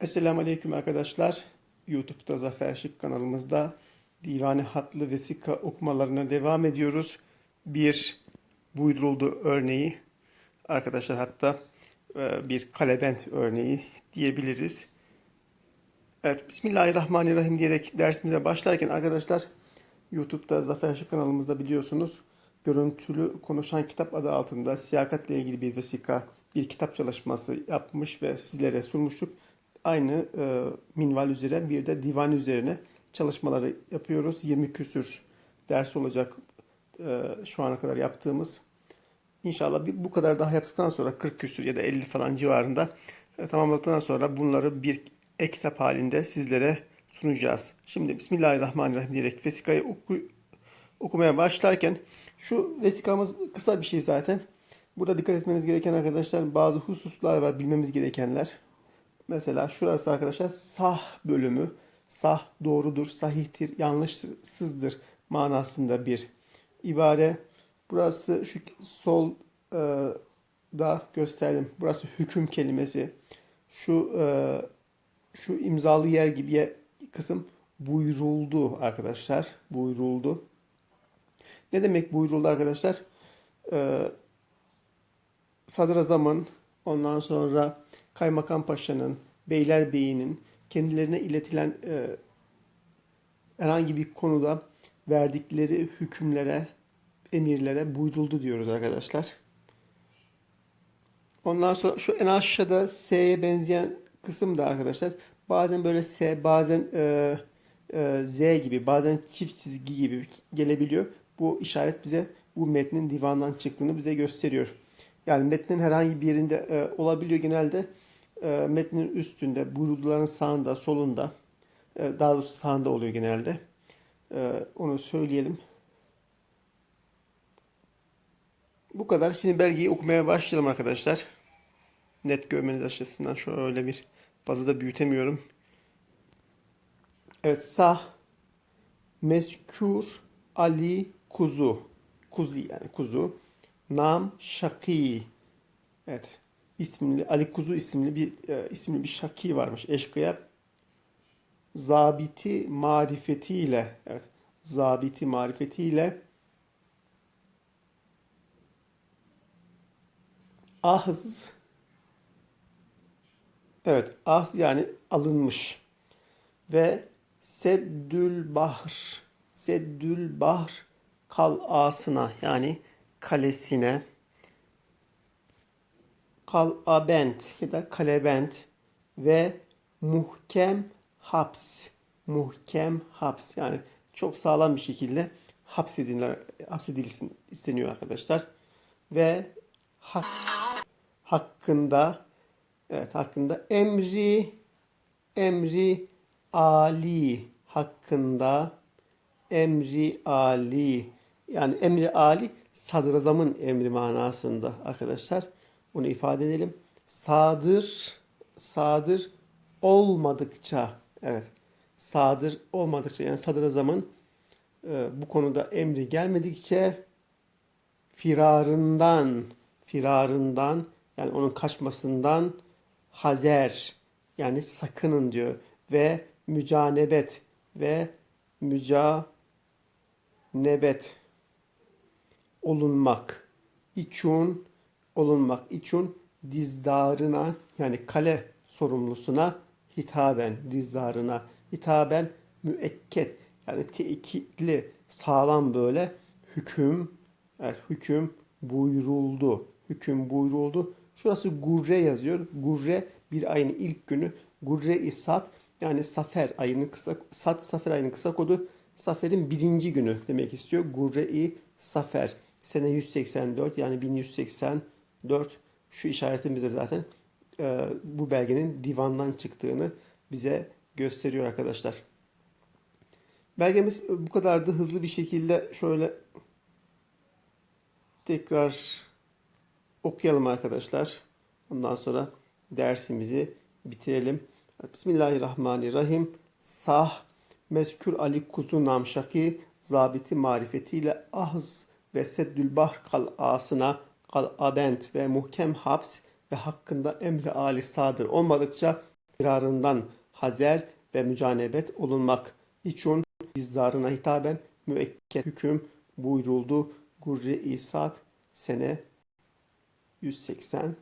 Esselamu Aleyküm arkadaşlar. YouTube'da Zafer Şık kanalımızda divane hatlı vesika okumalarına devam ediyoruz. Bir buyruldu örneği. Arkadaşlar hatta e, bir kalebent örneği diyebiliriz. Evet, Bismillahirrahmanirrahim diyerek dersimize başlarken arkadaşlar YouTube'da Zafer Şık kanalımızda biliyorsunuz görüntülü konuşan kitap adı altında siyakatle ilgili bir vesika, bir kitap çalışması yapmış ve sizlere sunmuştuk. Aynı e, minval üzere bir de divan üzerine çalışmaları yapıyoruz. 20 küsür ders olacak e, şu ana kadar yaptığımız. İnşallah bir, bu kadar daha yaptıktan sonra 40 küsür ya da 50 falan civarında e, tamamladıktan sonra bunları bir e-kitap halinde sizlere sunacağız. Şimdi Bismillahirrahmanirrahim diyerek vesikayı oku, okumaya başlarken şu vesikamız kısa bir şey zaten. Burada dikkat etmeniz gereken arkadaşlar bazı hususlar var bilmemiz gerekenler. Mesela şurası arkadaşlar sah bölümü. Sah doğrudur, sahihtir, yanlışsızdır manasında bir ibare. Burası şu sol e, da gösterdim. Burası hüküm kelimesi. Şu e, şu imzalı yer gibi yer, kısım buyruldu arkadaşlar. Buyruldu. Ne demek buyuruldu arkadaşlar? Ee, Sadrazamın, ondan sonra Kaymakam Paşa'nın, Beylerbeyi'nin kendilerine iletilen e, herhangi bir konuda verdikleri hükümlere, emirlere buyruldu diyoruz arkadaşlar. Ondan sonra şu en aşağıda S'ye benzeyen kısım da arkadaşlar bazen böyle S, bazen e, e, Z gibi, bazen çift çizgi gibi gelebiliyor. Bu işaret bize bu metnin divandan çıktığını bize gösteriyor. Yani metnin herhangi bir yerinde e, olabiliyor genelde. E, metnin üstünde, buyurduların sağında, solunda, e, daha doğrusu sağında oluyor genelde. E, onu söyleyelim. Bu kadar. Şimdi belgeyi okumaya başlayalım arkadaşlar. Net görmeniz açısından şöyle bir fazla da büyütemiyorum. Evet, sah, meskür, Ali, kuzu. Kuzi yani kuzu. Nam Şaki. Evet. İsimli Ali Kuzu isimli bir e, isimli bir şaki varmış eşkıya. Zabiti marifetiyle evet. Zabiti marifetiyle ahz evet ahz yani alınmış ve seddül bahr seddül bahr kal'asına yani kalesine kal'abent ya da kalebent ve muhkem haps. Muhkem haps. Yani çok sağlam bir şekilde hapsedilirler, hapsedilsin isteniyor arkadaşlar. Ve hak, hakkında evet hakkında emri emri ali hakkında emri ali. Yani emri ali sadrazamın emri manasında arkadaşlar. Bunu ifade edelim. Sadır sadır olmadıkça evet sadır olmadıkça yani sadrazamın e, bu konuda emri gelmedikçe firarından firarından yani onun kaçmasından hazer yani sakının diyor ve mücanebet ve müca nebet olunmak için olunmak için dizdarına yani kale sorumlusuna hitaben dizdarına hitaben müekket yani tekitli sağlam böyle hüküm evet, hüküm buyuruldu. Hüküm buyuruldu. Şurası gurre yazıyor. Gurre bir ayın ilk günü. Gurre-i sat yani safer ayının kısa sat safer ayının kısa kodu. Safer'in birinci günü demek istiyor. Gurre-i Safer. Sene 184 yani 1184 şu işaretin bize zaten e, bu belgenin divandan çıktığını bize gösteriyor arkadaşlar. Belgemiz bu kadardı. Hızlı bir şekilde şöyle tekrar okuyalım arkadaşlar. Ondan sonra dersimizi bitirelim. Bismillahirrahmanirrahim. Sah Meskür Ali Kuzu Namşaki zabiti marifetiyle ahz ve seddül bahr kal'asına kal'abent ve muhkem haps ve hakkında emri ali sadır olmadıkça irarından hazer ve mücanebet olunmak için izdarına hitaben müekket hüküm buyuruldu. Gurre-i Sa'd sene 180